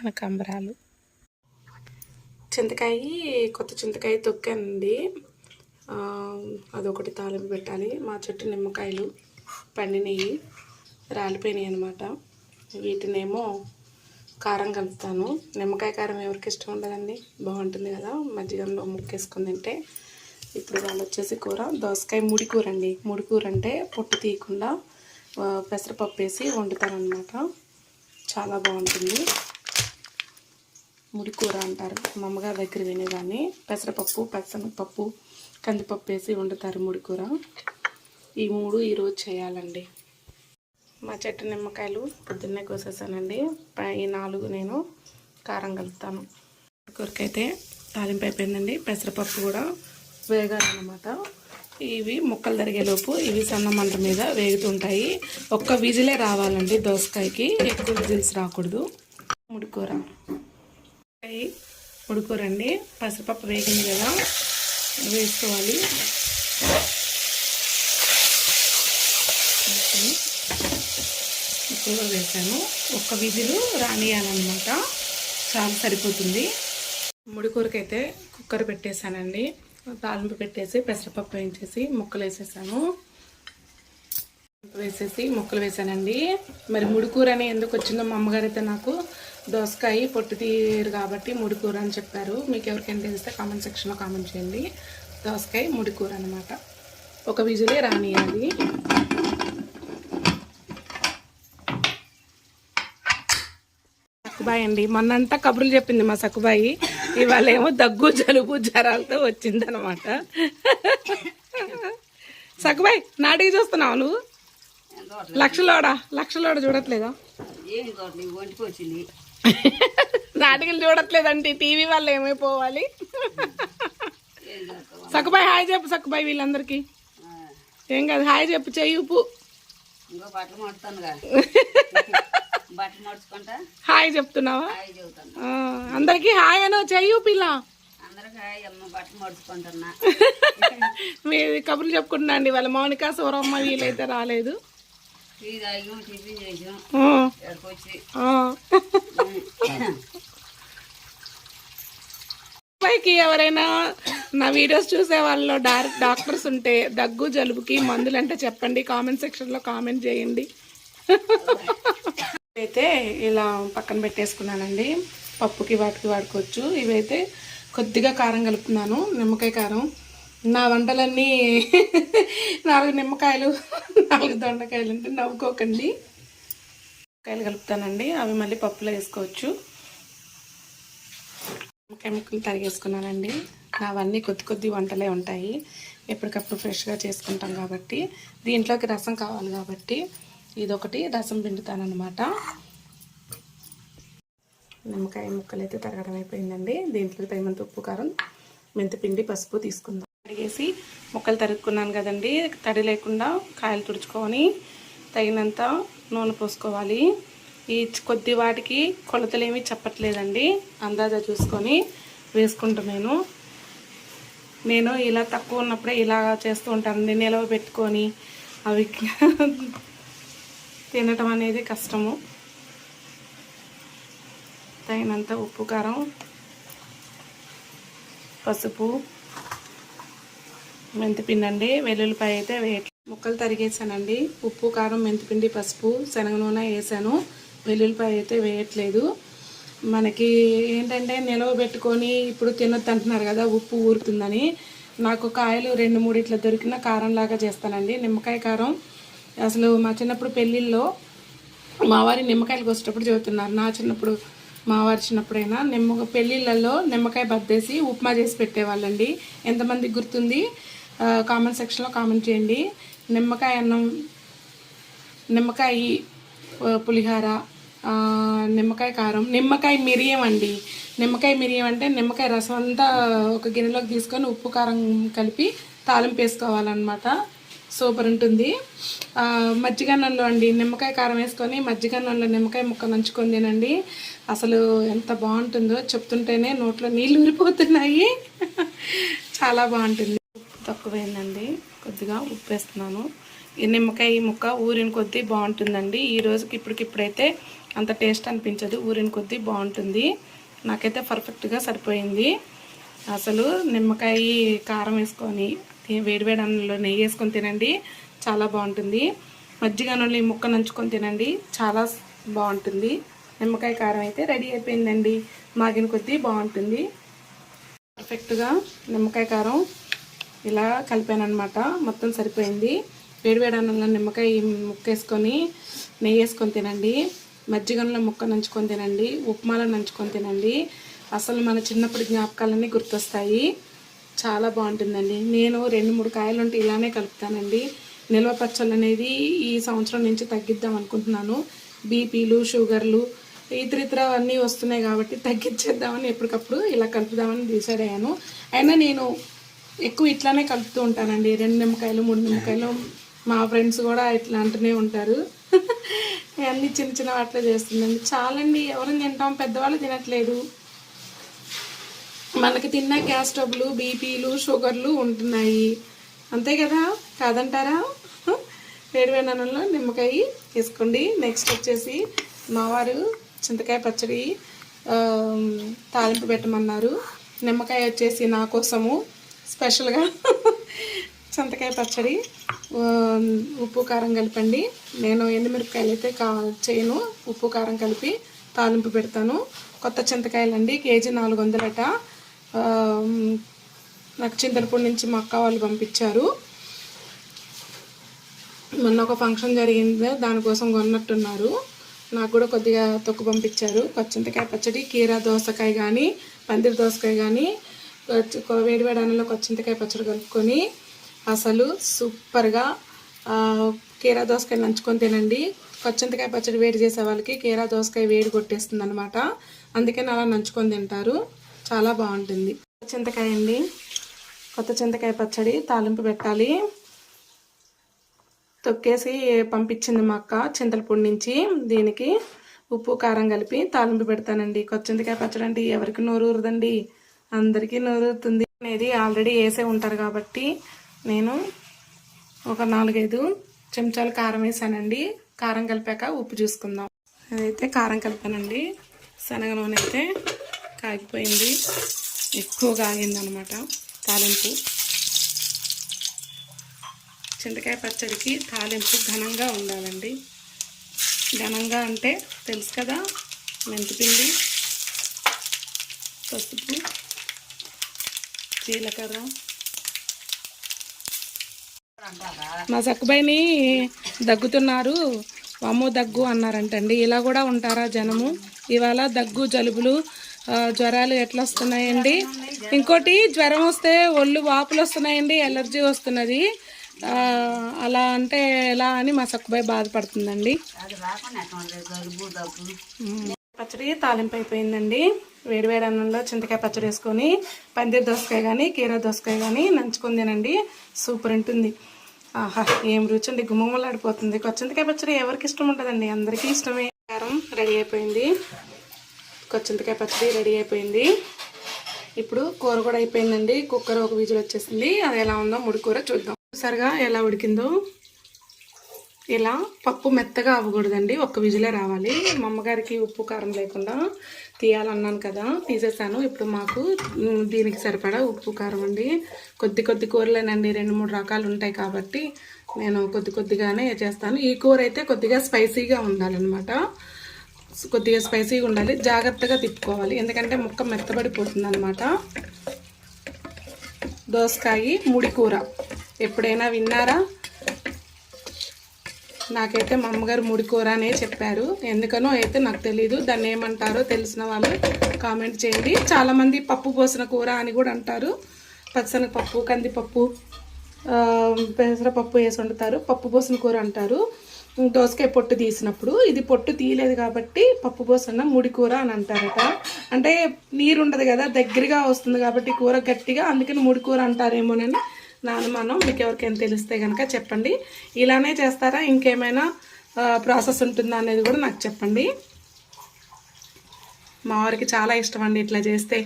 కనకాంబరాలు. చింతకాయ కొత్త చింతకాయ తొక్కండి. అదొకటి తాలింపు పెట్టాలి. మా చెట్టు నిమ్మకాయలు పండినవి రాలిపోయినాయి అనమాట వీటినేమో కారం కలుపుతాను. నిమ్మకాయ కారం ఎవరికి ఇష్టం ఉండదండి? బాగుంటుంది కదా మజ్జిగంలో ముక్కేసుకుని తింటే. ఇప్పుడు వాళ్ళు వచ్చేసి కూర. దోసకాయ ముడి కూర అండి ముడి కూర అంటే పొట్టు తీయకుండా పెసరపప్పు వేసి వండుతారనమాట చాలా బాగుంటుంది. ముడి కూర అంటారు. మా అమ్మగారి దగ్గర వినేదాన్ని. పెసరపప్పు పెసరపప్పు కందిపప్పు వేసి వండుతారు ముడి కూర ఈ మూడు ఈరోజు చేయాలండి. మా చెట్టు నిమ్మకాయలు పొద్దున్నే కోసేసానండి. ఈ నాలుగు నేను కారం కలుపుతాను. కూరకైతే తాలింపు అయిపోయిందండి. పెసరపప్పు కూడా వేగాలన్నమాట. ఇవి ముక్కలు తరిగేలోపు ఇవి సన్న మంట మీద వేగుతుంటాయి ఒక్క విజిలే రావాలండి దోసకాయకి. ఎక్కువ విజిల్స్ రాకూడదు. ముడికూర ముడికూర అండి పెసరపప్పు వేగింది కదా వేసుకోవాలి. ఎక్కువగా వేసాను. ఒక్క విధులు రానియాలన్నమాట చాలా సరిపోతుంది. ముడికూరకైతే కుక్కర్ పెట్టేశానండి. తాలింపు పెట్టేసి పెసరపప్పు వేయించేసి ముక్కలు వేసేసాను. వేసేసి ముక్కలు వేసానండి. మరి ముడికూర అని ఎందుకు వచ్చిందో మా అమ్మగారు అయితే నాకు దోసకాయ పొట్టు తీయరు కాబట్టి ముడికూర అని చెప్పారు. మీకు ఎవరికైనా తెలిస్తే కామెంట్ సెక్షన్లో కామెంట్ చేయండి. దోసకాయ ముడికూర అనమాట ఒక విజిలే రానియాలి సక్కుబాయి అండి. మొన్నంతా కబుర్లు చెప్పింది మా సక్కుబాయి. ఇవాళ ఏమో దగ్గు జలుబు జ్వరాలతో వచ్చిందనమాట సక్కుబాయి నాటికి చూస్తున్నావు నువ్వు? లక్షలోడా? లక్షలోడ చూడట్లేదా? నాటికలు చూడట్లేదండి. టీవీ వల్ల ఏమైపోవాలి? సక్కుబాయి హాయ్ చెప్పు సక్కుబాయి వీళ్ళందరికీ. ఏం కాదు హాయ్ చెప్పు చెయ్యి ఉప్పు ఇంకో బట్టలు మడుతానుగా బట్టలు మడుచుకుంటా? హాయ్ చెప్తున్నావా? అందరికీ హాయ్ అనో చెయ్యి మడుచుకుంటున్నా. మీ కబుర్లు చెప్పుకుంటున్నా అండి వాళ్ళ మౌనిక సూరమ్మ వీళ్ళైతే రాలేదు. పైకి ఎవరైనా నా వీడియోస్ చూసే వాళ్ళు డైరెక్ట్ డాక్టర్స్ ఉంటే దగ్గు జలుబుకి మందులు అంటే చెప్పండి. కామెంట్ సెక్షన్లో కామెంట్ చేయండి. అయితే ఇలా పక్కన పెట్టేసుకున్నానండి. పప్పుకి వాటికి వాడుకోవచ్చు. ఇవైతే కొద్దిగా కారం కలుపుతున్నాను. నిమ్మకాయ కారం. నా వంటలన్నీ నాలుగు నిమ్మకాయలు నాలుగు దొండకాయలు అంటే నవ్వుకోకండి. కాయలు కలుపుతానండి. అవి మళ్ళీ పప్పులో వేసుకోవచ్చు. నిమ్మకాయ ముక్కలు తరిగేసుకున్నానండి. అవన్నీ కొద్ది కొద్ది వంటలే ఉంటాయి. ఎప్పటికప్పుడు ఫ్రెష్గా చేసుకుంటాం కాబట్టి. దీంట్లోకి రసం కావాలి కాబట్టి ఇదొకటి. రసం పిండుతానమాట నిమ్మకాయ ముక్కలు అయితే తరగడం అయిపోయిందండి. దీంట్లో తగినంత ఉప్పు కారం మెంతిపిండి పసుపు తీసుకుందాం. కడిగేసి ముక్కలు తరుక్కున్నాను కదండి. తడి లేకుండా కాయలు తుడుచుకొని తగినంత నూనె పోసుకోవాలి. ఈ కొద్ది వాటికి కొలతలు ఏమీ చెప్పట్లేదండి. అందాజా చూసుకొని వేసుకుంటున్నాను నేను ఇలా తక్కువ ఉన్నప్పుడే ఇలా చేస్తూ ఉంటానండి. నిలవ పెట్టుకొని అవి తినటం అనేది కష్టము. తగినంత ఉప్పు కారం పసుపు మెంతిపిండి అండి వెల్లుల్లిపాయ అయితే వేయట్లేదు ముక్కలు తరిగేసానండి. ఉప్పు కారం మెంతిపిండి పసుపు శనగ నూనె వేసాను. వెల్లుల్లిపాయ అయితే వేయట్లేదు. మనకి ఏంటంటే నిలవ పెట్టుకొని ఇప్పుడు తినొద్దు అంటున్నారు కదా ఉప్పు ఊరుతుందని. నాకు కాయలు రెండు మూడు ఇట్లా దొరికిన కారంలాగా చేస్తానండి. నిమ్మకాయ కారం. అసలు మా చిన్నప్పుడు పెళ్ళిళ్ళలో మావారి నిమ్మకాయలు కోసేటప్పుడు చెబుతున్నారు నా చిన్నప్పుడు మావారు చిన్నప్పుడైనా నిమ్మ పెళ్ళిళ్ళల్లో నిమ్మకాయ బద్దేసి ఉప్మా చేసి పెట్టేవాళ్ళండి. ఎంతమందికి గుర్తుంది? కామెంట్ సెక్షన్లో కామెంట్ చేయండి. నిమ్మకాయ అన్నం నిమ్మకాయ పులిహార నిమ్మకాయ కారం నిమ్మకాయ మిరియం అండి. నిమ్మకాయ మిరియం అంటే నిమ్మకాయ రసం అంతా ఒక గిన్నెలోకి తీసుకొని ఉప్పు కారం కలిపి తాలింపు వేసుకోవాలన్నమాట. సూపర్ ఉంటుంది. మజ్జిగన్నంలో అండి నిమ్మకాయ కారం వేసుకొని మజ్జిగన్నంలో నిమ్మకాయ ముక్క నంచుకొని తినండి. అసలు ఎంత బాగుంటుందో చెప్తుంటేనే నోట్లో నీళ్ళు ఊరిపోతున్నాయి. చాలా బాగుంటుంది. తక్కువైందండి. కొద్దిగా ఉప్పు వేస్తున్నాను ఈ నిమ్మకాయ ముక్క ఊరిన కొద్దీ బాగుంటుందండి. ఈ రోజుకి ఇప్పటికిప్పుడైతే అంత టేస్ట్ అనిపించదు. ఊరిన కొద్దీ బాగుంటుంది. నాకైతే పర్ఫెక్ట్గా సరిపోయింది. అసలు నిమ్మకాయ కారం వేసుకొని వేడివేడి అన్నంలో నెయ్యి వేసుకొని తినండి. చాలా బాగుంటుంది. మజ్జిగ అన్నంలో ఈ ముక్క నంచుకొని తినండి. చాలా బాగుంటుంది. నిమ్మకాయ కారం అయితే రెడీ అయిపోయిందండి. మాగిన కొద్దీ బాగుంటుంది. పర్ఫెక్ట్గా నిమ్మకాయ కారం ఇలా కలిపాను అనమాట మొత్తం సరిపోయింది. వేడివేడి అన్నంలో నిమ్మకాయ ముక్క వేసుకొని నెయ్యి వేసుకొని తినండి. మజ్జిగంలో ముక్క నంచుకొని తినండి. ఉప్మాలో నంచుకొని తినండి. అసలు మన చిన్నప్పుడు జ్ఞాపకాలన్నీ గుర్తొస్తాయి. చాలా బాగుంటుందండి. నేను రెండు మూడు కాయలు ఉంటే ఇలానే కలుపుతానండి. నిల్వ పచ్చళ్ళు అనేది ఈ సంవత్సరం నుంచి తగ్గిద్దాం అనుకుంటున్నాను. బీపీలు షుగర్లు ఇతరితర ఇతర అన్నీ వస్తున్నాయి కాబట్టి తగ్గించేద్దామని ఎప్పటికప్పుడు ఇలా కలుపుదామని డిసైడ్ అయ్యాను. అయినా నేను ఎక్కువ ఇట్లానే కలుపుతూ ఉంటానండి. రెండు నిమ్మకాయలు మూడు నిమ్మకాయలు. మా ఫ్రెండ్స్ కూడా ఇట్లా అంటూనే ఉంటారు. అన్నీ చిన్న చిన్న వాటిలో చేస్తుందండి. చాలండి ఎవరు తింటాం పెద్దవాళ్ళు తినట్లేదు. మనకి తిన్న గ్యాస్ ట్రబుల్ బీపీలు షుగర్లు ఉంటున్నాయి. అంతే కదా? కాదంటారా? వేడివేడి అన్నంలో నిమ్మకాయ వేసుకోండి. నెక్స్ట్ వచ్చేసి మావారు చింతకాయ పచ్చడి తాలింపు పెట్టమన్నారు. నిమ్మకాయ వచ్చేసి నా కోసము. స్పెషల్గా చింతకాయ పచ్చడి ఉప్పు కారం కలిపండి. నేను ఎండుమిరపకాయలు అయితే కా చేయను. ఉప్పు కారం కలిపి తాలింపు పెడతాను. కొత్త చింతకాయలు అండి కేజీ నాలుగు వందలట నాకు చింతలపూడి నుంచి మా అక్క వాళ్ళు పంపించారు. మొన్న ఒక ఫంక్షన్ జరిగింది దానికోసం కొన్నట్టున్నారు. నాకు కూడా కొద్దిగా తొక్కు పంపించారు. కొచ్చింతకాయ పచ్చడి కీరా దోసకాయ కానీ పందిరి దోసకాయ కానీ వేడి వేడి అన్నంలో కొచ్చింతకాయ పచ్చడి కలుపుకొని అసలు సూపర్గా కీరా దోసకాయ నంచుకొని తినండి. కొచ్చింతకాయ పచ్చడి వేడి చేసే వాళ్ళకి కీరా దోసకాయ వేడి కొట్టేస్తుంది అనమాట అందుకని అలా నంచుకొని తింటారు. చాలా బాగుంటుంది. చింతకాయ అండి. కొత్త చింతకాయ పచ్చడి తాలింపు పెట్టాలి. తొక్కేసి పంపించింది మా అక్క చింతలపూడి నుంచి. దీనికి ఉప్పు కారం కలిపి తాలింపు పెడతానండి. కొచ్చింతకాయ పచ్చడి అంటే ఎవరికి నోరు ఊరదండి అందరికీ నూరుతుంది అనేది ఆల్రెడీ వేసే ఉంటారు కాబట్టి నేను ఒక నాలుగైదు చెంచాలు కారం వేసానండి. కారం కలిపాక ఉప్పు చూసుకుందాం. అదైతే కారం కలిపానండి. శనగ నూనె అయితే కాగిపోయింది. ఎక్కువ కాగిందనమాట తాలింపు. చింతకాయ పచ్చడికి తాలింపు ఘనంగా ఉండాలండి. ఘనంగా అంటే తెలుసు కదా? మెంతిపిండి పసుపు జీలకర్ర. మా సక్కుబాయిని దగ్గుతున్నారు. వామో దగ్గు అన్నారంటండి. ఇలా కూడా ఉంటారా జనము? ఇవాళ దగ్గు జలుబులు జ్వరాలు ఎట్లా వస్తున్నాయండి ఇంకోటి జ్వరం వస్తే ఒళ్ళు వాపులు వస్తున్నాయండి ఎలర్జీ వస్తున్నది. అలా అంటే ఎలా అని మా సక్కుబాయి బాధపడుతుందండి. పచ్చడి తాలింపు అయిపోయిందండి. వేడివేడి అన్నంలో చింతకాయ పచ్చడి వేసుకొని పందిరి దోసకాయ కానీ కీరా దోసకాయ కానీ నంచుకొని తినండి. సూపర్ ఉంటుంది. ఆహా ఏం రుచి అండి. గుమ్మలాడిపోతుంది కొచ్చింతకాయ పచ్చడి ఎవరికి ఇష్టం ఉంటుందండి అందరికీ ఇష్టమే. కారం రెడీ అయిపోయింది. కొచ్చింతకాయ పచ్చడి రెడీ అయిపోయింది. ఇప్పుడు కూర కూడా అయిపోయిందండి. కుక్కర్ ఒక విజులు వచ్చేసింది. అది ఎలా ఉందో ముడి కూర చూద్దాం. సరిగా ఎలా ఉడికిందో? ఇలా పప్పు మెత్తగా అవ్వకూడదండి. ఒక్క విజిలే రావాలి. మా అమ్మగారికి ఉప్పు కారం లేకుండా తీయాలన్నాను కదా. తీసేసాను. ఇప్పుడు మాకు దీనికి సరిపడా ఉప్పు కారం అండి. కొద్ది కొద్ది కూరలేనండి. రెండు మూడు రకాలు ఉంటాయి కాబట్టి నేను కొద్ది కొద్దిగానే చేస్తాను. ఈ కూర అయితే కొద్దిగా స్పైసీగా ఉండాలన్నమాట. కొద్దిగా స్పైసీగా ఉండాలి. జాగ్రత్తగా తిప్పుకోవాలి. ఎందుకంటే ముక్క మెత్తబడిపోతుంది అనమాట దోసకాయ ముడి కూర. ఎప్పుడైనా విన్నారా? నాకైతే మా అమ్మగారు ముడి కూర అనే చెప్పారు. ఎందుకనో అయితే నాకు తెలియదు దాన్ని ఏమంటారో తెలిసిన వాళ్ళు కామెంట్ చేయండి. చాలామంది పప్పు పోసిన కూర అని కూడా అంటారు. పచ్చనపప్పు కందిపప్పు పెసరపప్పు వేసి వండుతారు. పప్పు పోసిన కూర అంటారు. దోసకాయ పొట్టు తీసినప్పుడు ఇది పొట్టు తీయలేదు కాబట్టి పప్పు పోసిన ముడి కూర అని అంటారట. అంటే నీరు ఉండదు కదా దగ్గరగా వస్తుంది కాబట్టి కూర గట్టిగా అందుకని ముడి కూర అంటారేమోనని నా అనుమానం మీకు ఎవరికైనా తెలిస్తే కనుక చెప్పండి. ఇలానే చేస్తారా? ఇంకేమైనా ప్రాసెస్ ఉంటుందా అనేది కూడా నాకు చెప్పండి. మా వారికి చాలా ఇష్టం అండి ఇట్లా చేస్తే.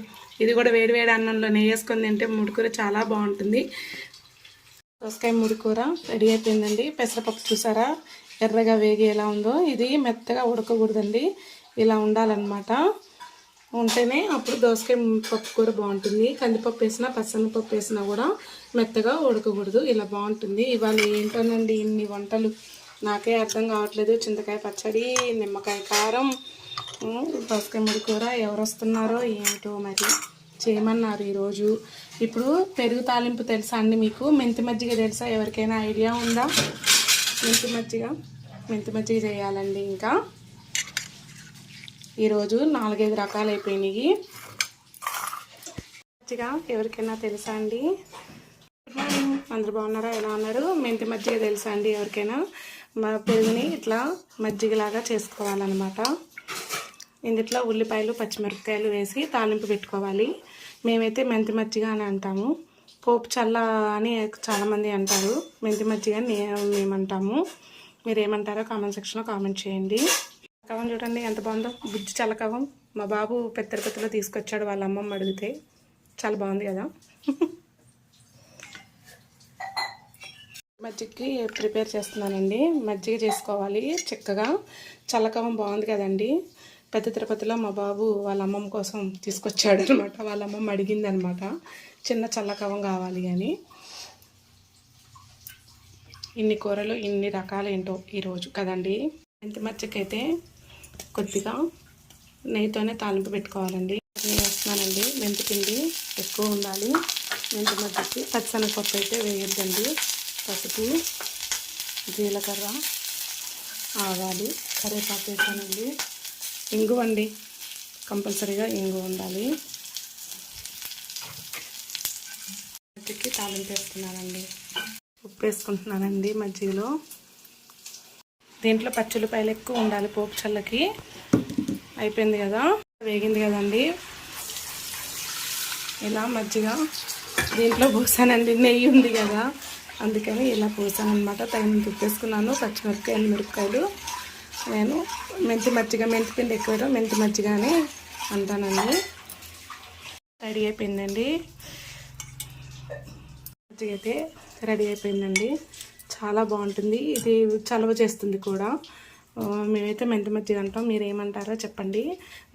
ఇది కూడా వేడివేడి అన్నంలో నెయ్యి తింటే ముడికూర చాలా బాగుంటుంది. దోసకాయ ముడికూర రెడీ అయిపోయిందండి. పెసరపప్పు చూసారా? ఎర్రగా వేగి ఎలా ఉందో. ఇది మెత్తగా ఉడకకూడదండి. ఇలా ఉండాలన్నమాట. ఉంటేనే అప్పుడు దోసకాయ పప్పు కూర బాగుంటుంది. కందిపప్పు వేసినా పచ్చనిపప్పు వేసినా కూడా మెత్తగా ఉడకకూడదు. ఇలా బాగుంటుంది. ఇవాళ ఏంటోనండి ఇన్ని వంటలు? నాకే అర్థం కావట్లేదు. చింతకాయ పచ్చడి నిమ్మకాయ కారం దోసకాయ ముడి కూర ఎవరు వస్తున్నారో ఏమిటో మరి చేయమన్నారు ఈరోజు. ఇప్పుడు పెరుగు తాలింపు తెలుసా అండి మీకు? మెంతి మజ్జిగ తెలుసా? ఎవరికైనా ఐడియా ఉందా? మెంతి మజ్జిగ? మెంతి మజ్జిగ చేయాలండి ఇంకా. ఈరోజు నాలుగైదు రకాలు అయిపోయినాయి మజ్జిగ ఎవరికైనా తెలుసా అండి? అందరు బాగున్నారా? ఎలా ఉన్నారు? మెంతి మజ్జిగ తెలుసా అండి ఎవరికైనా? మా పెరుగుని ఇట్లా మజ్జిగలాగా చేసుకోవాలన్నమాట. ఇందుట్లో ఉల్లిపాయలు పచ్చిమిరపకాయలు వేసి తాలింపు పెట్టుకోవాలి. మేమైతే మెంతి మజ్జిగ అని అంటాము. పోపు చల్ల అని చాలామంది అంటారు. మెంతి మజ్జిగ నే- మేమంటాము. మీరు ఏమంటారో కామెంట్ సెక్షన్లో కామెంట్ చేయండి. కవం చూడండి ఎంత బాగుందో. బుజ్జి చల్లకవం మా బాబు పెద్ద తిరుపతిలో తీసుకొచ్చాడు వాళ్ళ అమ్మమ్మ అడిగితే. చాలా బాగుంది కదా. మజ్జిగకి ప్రిపేర్ చేస్తున్నానండి. మజ్జిగ చేసుకోవాలి చక్కగా. చల్లకవం బాగుంది కదండి. పెద్ద తిరుపతిలో మా బాబు వాళ్ళ అమ్మమ్మ కోసం తీసుకొచ్చాడు అనమాట వాళ్ళ అమ్మమ్మ అడిగింది అనమాట చిన్న చల్లకవం కావాలి అని. ఇన్ని కూరలు ఇన్ని రకాలు ఏంటో ఈరోజు కదండి. మెంతి అయితే కొద్దిగా నెయ్యితోనే తాలింపు పెట్టుకోవాలండి. నేను వేస్తున్నానండి. మెంతి పిండి ఎక్కువ ఉండాలి. మెంతి మధ్యకి పచ్చనపప్పు అయితే వేయొద్దండి. పసుపు జీలకర్ర ఆవాలు కరివేపాకు వేసానండి. ఇంగు అండి. కంపల్సరీగా ఇంగు ఉండాలి. మజ్జిగకి తాలింపు వేస్తున్నానండి. ఉప్పు వేసుకుంటున్నానండి మజ్జిగలో. దీంట్లో పచ్చిల్లిపాయలు ఎక్కువ ఉండాలి పోపు చల్లకి. అయిపోయింది కదా? వేగింది కదండి. ఇలా మజ్జిగ. దీంట్లో పోసానండి నెయ్యి ఉంది కదా. అందుకని ఇలా పోసాను అనమాట తగిన తిప్పేసుకున్నాను పచ్చిమిరపకాయలు మిరపకాయలు. నేను మెంతి మజ్జిగ మెంతి పిండి ఎక్కువ మెంతి మజ్జిగ అని అంటానండి. రెడీ అయిపోయిందండి. మజ్జిగ అయితే రెడీ అయిపోయిందండి. చాలా బాగుంటుంది. ఇది చలవ చేస్తుంది కూడా. మేమైతే మెంతి మజ్జిగ అంటాం. మీరు ఏమంటారో చెప్పండి.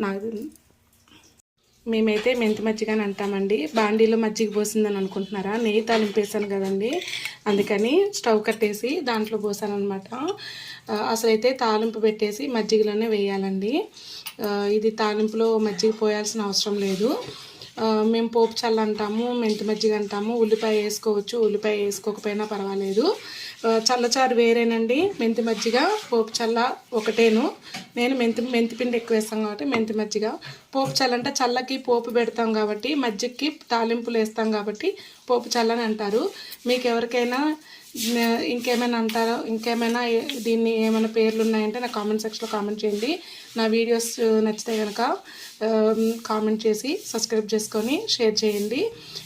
నాకు మేమైతే మెంతి మజ్జిగ అని అంటామండి. బాండీలో మజ్జిగ పోసిందని అనుకుంటున్నారా? నెయ్యి తాలింపు వేసాను కదండి. అందుకని స్టవ్ కట్టేసి దాంట్లో పోసాను అనమాట అసలు అయితే తాలింపు పెట్టేసి మజ్జిగలోనే వేయాలండి. ఇది తాలింపులో మజ్జిగ పోయాల్సిన అవసరం లేదు. మేము పోపు చల్ల అంటాము మెంతి మజ్జిగ అంటాము ఉల్లిపాయ వేసుకోవచ్చు ఉల్లిపాయ వేసుకోకపోయినా పర్వాలేదు. చల్లచారు వేరేనండి మెంతి మజ్జిగ పోపు చల్ల ఒకటేను. నేను మెంతి మెంతి పిండి ఎక్కువ వేస్తాం కాబట్టి మెంతి మజ్జిగ. పోపు చల్ల అంటే చల్లకి పోపు పెడతాం కాబట్టి మజ్జిగకి తాలింపులు వేస్తాం కాబట్టి పోపు చల్ల అని అంటారు. మీకు ఎవరికైనా ఇంకేమైనా అంటారో ఇంకేమైనా దీన్ని ఏమైనా పేర్లు ఉన్నాయంటే నా కామెంట్ సెక్షన్లో కామెంట్ చేయండి. నా వీడియోస్ నచ్చితే కనుక Um, కామెంట్ చేసి సబ్స్క్రైబ్ చేసుకొని షేర్ చేయండి.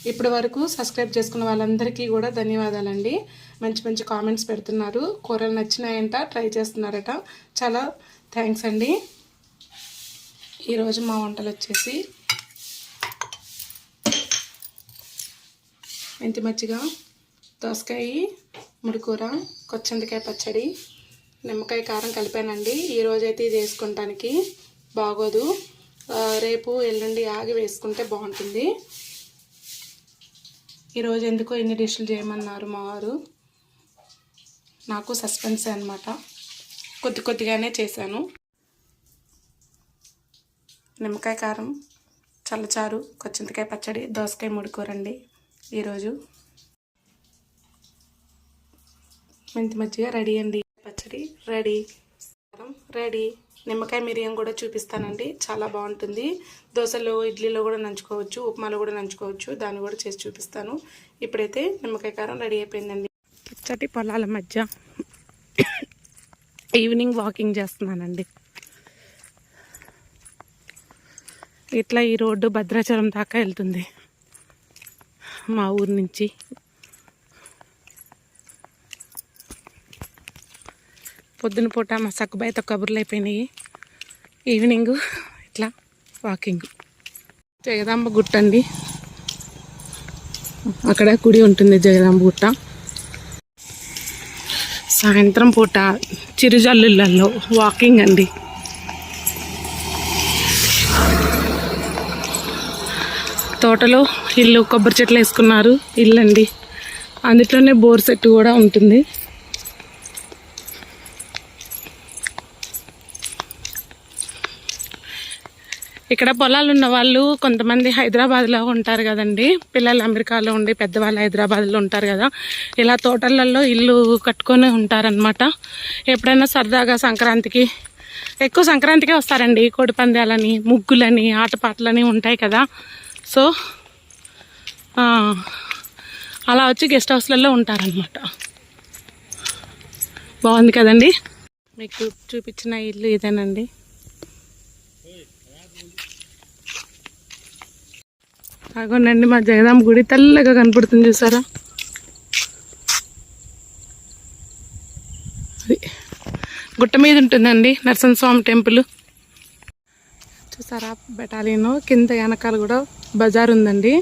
ఇప్పటి వరకు సబ్స్క్రైబ్ చేసుకున్న వాళ్ళందరికీ కూడా ధన్యవాదాలండి. మంచి మంచి కామెంట్స్ పెడుతున్నారు. కూరలు నచ్చినాయంట ట్రై చేస్తున్నారట. చాలా థ్యాంక్స్ అండి. ఈరోజు మా వంటలు వచ్చేసి మెంతి మజ్జిగ దోసకాయ ముడికూర కొచ్చందికాయ పచ్చడి నిమ్మకాయ కారం కలిపానండి. ఈ రోజైతే ఇది వేసుకుంటానికి బాగోదు. రేపు ఎల్లుండి ఆగి వేసుకుంటే బాగుంటుంది. ఈరోజు ఎందుకో ఇన్ని డిష్లు చేయమన్నారు మా వారు. నాకు సస్పెన్స్ అనమాట కొద్ది కొద్దిగానే చేశాను. నిమ్మకాయ కారం చల్లచారు కొచ్చింతకాయ పచ్చడి దోసకాయ ముడుకోరండి ఈరోజు. మెంతి మజ్జిగ రెడీ అండి. పచ్చడి రెడీ. కారం రెడీ. నిమ్మకాయ మిరియం కూడా చూపిస్తానండి. చాలా బాగుంటుంది. దోశలో ఇడ్లీలో కూడా నంచుకోవచ్చు ఉప్మాలో కూడా నంచుకోవచ్చు. దాన్ని కూడా చేసి చూపిస్తాను. ఇప్పుడైతే నిమ్మకాయ కారం రెడీ అయిపోయిందండి. పచ్చటి పొలాల మధ్య ఈవినింగ్ వాకింగ్ చేస్తున్నానండి. ఇట్లా ఈ రోడ్డు భద్రాచలం దాకా వెళ్తుంది. మా ఊరు నుంచి పొద్దున పూట మా సక్కుబాయితో కబుర్లు అయిపోయినాయి. ఈవినింగ్ ఇట్లా వాకింగ్ జగదాంబ గుట్ట అండి. అక్కడ గుడి ఉంటుంది జగదాంబ గుట్ట. సాయంత్రం పూట చిరుజల్లులలో వాకింగ్ అండి. తోటలో ఇల్లు కొబ్బరి చెట్లు వేసుకున్నారు ఇల్లు అండి అందులోనే బోర్ సెట్ కూడా ఉంటుంది. ఇక్కడ పొలాలు ఉన్న వాళ్ళు కొంతమంది హైదరాబాద్లో ఉంటారు కదండి. పిల్లలు అమెరికాలో ఉండి పెద్దవాళ్ళు హైదరాబాద్లో ఉంటారు కదా. ఇలా తోటలలో ఇల్లు కట్టుకొని ఉంటారనమాట ఎప్పుడైనా సరదాగా సంక్రాంతికి ఎక్కువ సంక్రాంతికే వస్తారండి కోడి పందాలని ముగ్గులని ఆటపాటలని ఉంటాయి కదా. సో అలా వచ్చి గెస్ట్ హౌస్లలో ఉంటారనమాట బాగుంది కదండి. మీకు చూపించిన ఇల్లు ఇదేనండి. అగోనండి మా జగదాంబ గుడి తెల్లగా కనపడుతుంది చూసారా? అది గుట్ట మీద ఉంటుందండి నరసింహస్వామి టెంపుల్. చూసారా బెటాలియన్ కింద వెనకాల కూడా బజార్ ఉందండి.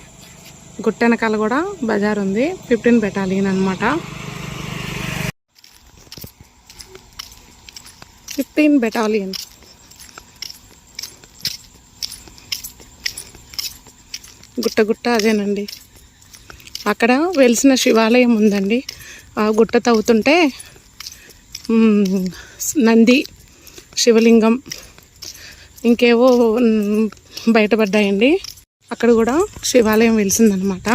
గుట్ట వెనకాల కూడా బజార్ ఉంది ఫిఫ్టీన్ బెటాలియన్ అనమాట ఫిఫ్టీన్ బెటాలియన్. గుట్ట గుట్ట అదేనండి. అక్కడ వెలిసిన శివాలయం ఉందండి. ఆ గుట్ట తవ్వుతుంటే నంది శివలింగం ఇంకేవో బయటపడ్డాయండి. అక్కడ కూడా శివాలయం వెలిసిందనమాట.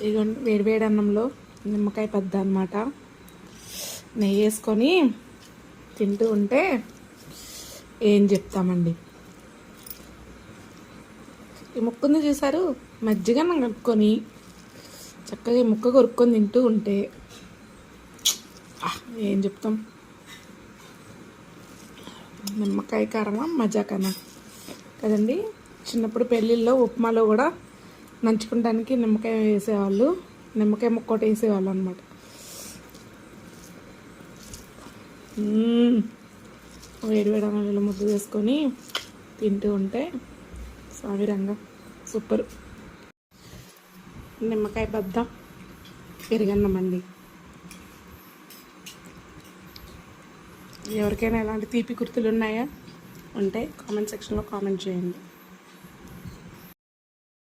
ఇదిగో వేడివేడి అన్నంలో నిమ్మకాయ పెద్ద అనమాట నెయ్యి వేసుకొని తింటూ ఉంటే ఏం చెప్తామండి? ఈ ముక్కుంది చూసారు? మజ్జిగ కలుపుకొని చక్కగా ఈ ముక్క కొరుక్కొని తింటూ ఉంటే ఏం చెప్తాం? నిమ్మకాయ కారమా మజాకనా కదండి? చిన్నప్పుడు పెళ్ళిళ్ళలో ఉప్మాలో కూడా నంచుకోవడానికి నిమ్మకాయ వేసేవాళ్ళు. నిమ్మకాయ ముక్క వేసేవాళ్ళు అనమాట వేడి వేడి అన్నంలో ముద్ద చేసుకొని తింటూ ఉంటే సావిరంగా సూపర్. నిమ్మకాయ బద్ద పెరుగన్నమండి ఎవరికైనా ఎలాంటి తీపి గుర్తులు ఉన్నాయా ఉంటే కామెంట్ సెక్షన్లో కామెంట్ చేయండి.